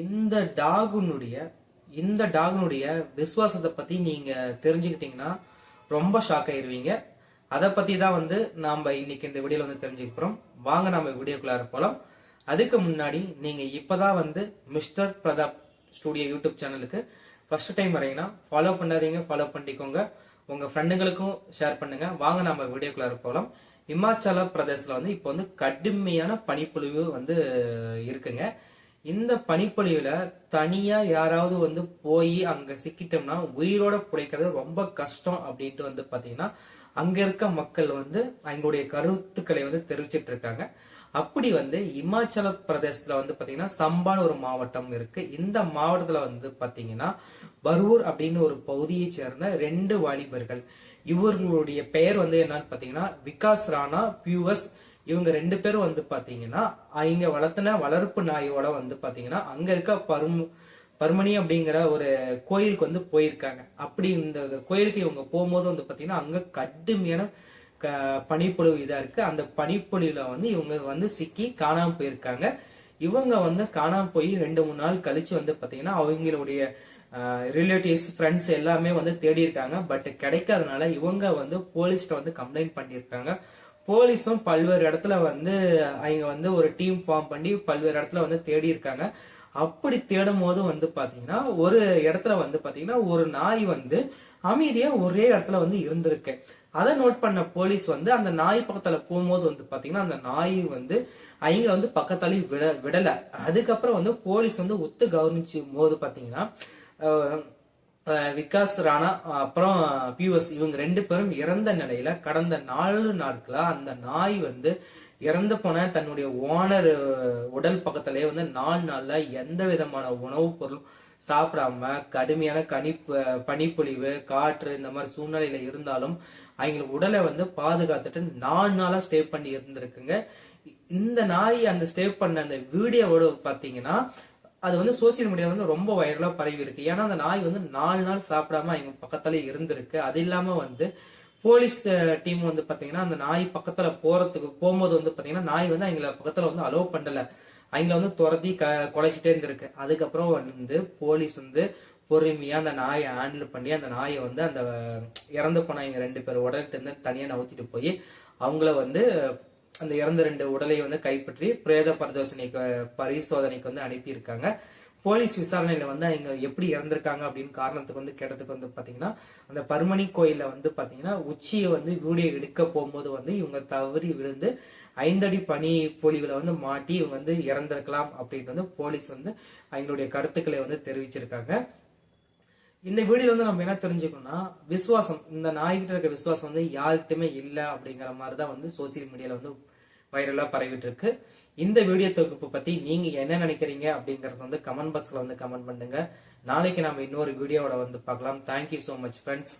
இந்த டாகுனுடைய இந்த டாகுனுடைய விசுவாசத்தை பத்தி நீங்க தெரிஞ்சுக்கிட்டீங்கன்னா ரொம்ப ஷாக் ஆயிருவீங்க. அதை பத்தி தான் வந்து நாம இன்னைக்கு இந்த வீடியோல வந்து தெரிஞ்சுக்க போறோம். வாங்க நம்ம வீடியோக்குள்ளார போலாம். அதுக்கு முன்னாடி நீங்க இப்பதான் வந்து மிஸ்டர் பிரதாப் ஸ்டுடியோ யூடியூப் சேனலுக்கு ஃபர்ஸ்ட் டைம் வரீங்கன்னா ஃபாலோ பண்ணாதீங்க ஃபாலோ பண்ணிக்கோங்க. உங்க ஃப்ரெண்டுங்களுக்கும் ஷேர் பண்ணுங்க. வாங்க நம்ம வீடியோக்குள்ளார போகலாம் இமாச்சல பிரதேசத்துல வந்து இப்போ வந்து கடுமையான பனிப்பொழிவு வந்து இருக்குங்க. இந்த பனிப்பொழிவுல தனியா யாராவது வந்து போய் அங்க சிக்கிட்டோம்னா உயிரோட புடைக்கிறது ரொம்ப கஷ்டம் அப்படின்ட்டு வந்து பாத்தீங்கன்னா அங்க இருக்க மக்கள் வந்து அவங்களுடைய கருத்துக்களை வந்து தெரிவிச்சிட்டு இருக்காங்க. அப்படி வந்து இமாச்சல பிரதேசத்துல வந்து பாத்தீங்கன்னா சம்பான் ஒரு மாவட்டம் இருக்கு. இந்த மாவட்டத்துல வந்து பாத்தீங்கன்னா பர்வூர் அப்படின்னு ஒரு பகுதியை சேர்ந்த ரெண்டு வாலிபர்கள். இவர்களுடைய பெயர் வந்து என்னன்னு பாத்தீங்கன்னா விகாஸ் ராணா பியூஎஸ் இவங்க ரெண்டு பேரும் வந்து பாத்தீங்கன்னா அவங்க வளர்த்தின வளர்ப்பு நாயோட வந்து பாத்தீங்கன்னா அங்க இருக்க பரும் பர்மணி அப்படிங்கிற ஒரு கோயிலுக்கு வந்து போயிருக்காங்க. அப்படி இந்த கோயிலுக்கு இவங்க போகும்போது வந்து பாத்தீங்கன்னா அங்க கடுமையான க- பனிப்பொழிவு இதா இருக்கு. அந்த பனிப்பொழிவுல வந்து இவங்க வந்து சிக்கி காணாம போயிருக்காங்க. இவங்க வந்து காணாம போய் ரெண்டு மூணு நாள் கழிச்சு வந்து பாத்தீங்கன்னா அவங்களுடைய ரிலேட்டிவ்ஸ் ஃப்ரெண்ட்ஸ் எல்லாமே வந்து தேடி இருக்காங்க பட் கிடைக்காதனால இவங்க வந்து போலீஸ்ட வந்து கம்ப்ளைண்ட் பண்ணியிருக்காங்க. போலீஸும் பல்வேறு இடத்துல வந்து அவங்க வந்து ஒரு டீம் ஃபார்ம் பண்ணி பல்வேறு இடத்துல வந்து தேடி இருக்காங்க. அப்படி தேடும் போது வந்து பாத்தீங்கன்னா ஒரு இடத்துல வந்து பாத்தீங்கன்னா ஒரு நாய் வந்து அமைதியா ஒரே இடத்துல வந்து இருந்திருக்கு. அதை நோட் பண்ண போலீஸ் வந்து அந்த நாய் பக்கத்துல போகும்போது வந்து பாத்தீங்கன்னா அந்த நாய் வந்து அவங்க வந்து பக்கத்தாலேயும் விட விடல. அதுக்கப்புறம் வந்து போலீஸ் வந்து ஒத்து கவனிச்சு போது பாத்தீங்கன்னா விகாஸ் ராணா அப்புறம் பியூஎஸ் இவங்க ரெண்டு பேரும் இறந்த நிலையில கடந்த நாலு நாட்களா அந்த நாய் வந்து இறந்து போன தன்னுடைய ஓனர் உடல் பக்கத்திலேயே வந்து நாலு நாள்ல எந்த விதமான உணவுப் பொருளும் சாப்பிடாம கடுமையான கனி பனிப்பொழிவு காற்று இந்த மாதிரி சூழ்நிலையில இருந்தாலும் அவங்க உடலை வந்து பாதுகாத்துட்டு நாலு நாளா ஸ்டே பண்ணி இருந்திருக்குங்க. இந்த நாய் அந்த ஸ்டே பண்ண அந்த வீடியோவோட பாத்தீங்கன்னா அது வந்து சோசியல் மீடியா வந்து ரொம்ப வைரலா பரவி இருக்கு ஏன்னா அந்த நாய் வந்து நாலு நாள் சாப்பிடாம அவங்க பக்கத்துல இருந்திருக்கு. அது இல்லாம வந்து போலீஸ் டீம் வந்து பாத்தீங்கன்னா அந்த நாய் பக்கத்துல போறதுக்கு போகும்போது வந்து பாத்தீங்கன்னா நாய் வந்து அவங்கள பக்கத்துல வந்து அலோவ் பண்ணல. அவங்கள வந்து துரத்தி க குலைச்சிட்டே இருந்திருக்கு. அதுக்கப்புறம் வந்து போலீஸ் வந்து பொறுமையா அந்த நாயை ஹேண்டில் பண்ணி அந்த நாயை வந்து அந்த இறந்து போன இவங்க ரெண்டு பேர் உடல்கிட்ட இருந்து தனியா நவுத்திட்டு போய் அவங்கள வந்து அந்த இறந்த ரெண்டு உடலை வந்து கைப்பற்றி பிரேத பரிதோசனைக்கு பரிசோதனைக்கு வந்து அனுப்பியிருக்காங்க. போலீஸ் விசாரணையில வந்து அவங்க எப்படி இறந்திருக்காங்க அப்படின்னு காரணத்துக்கு வந்து கேட்டதுக்கு வந்து பாத்தீங்கன்னா அந்த பர்மணி கோயில வந்து பாத்தீங்கன்னா உச்சியை வந்து வீடியோ எடுக்க போகும்போது வந்து இவங்க தவறி விழுந்து ஐந்தடி பனி பொழிவுல வந்து மாட்டி இவங்க வந்து இறந்திருக்கலாம் அப்படின்னு வந்து போலீஸ் வந்து அவங்களுடைய கருத்துக்களை வந்து தெரிவிச்சிருக்காங்க. இந்த வீடியோ வந்து நம்ம என்ன தெரிஞ்சுக்கணும்னா விசுவாசம் இந்த நாய்கிட்ட இருக்க விசுவாசம் வந்து யாருக்கிட்டுமே இல்லை அப்படிங்கிற மாதிரி தான் வந்து சோசியல் மீடியால வந்து வைரலா பரவிட்டு இருக்கு. இந்த வீடியோ தொகுப்பு பத்தி நீங்க என்ன நினைக்கிறீங்க அப்படிங்கறது வந்து கமெண்ட் பாக்ஸ்ல வந்து கமெண்ட் பண்ணுங்க. நாளைக்கு நம்ம இன்னொரு வீடியோவோட வந்து பார்க்கலாம். Thank you so much friends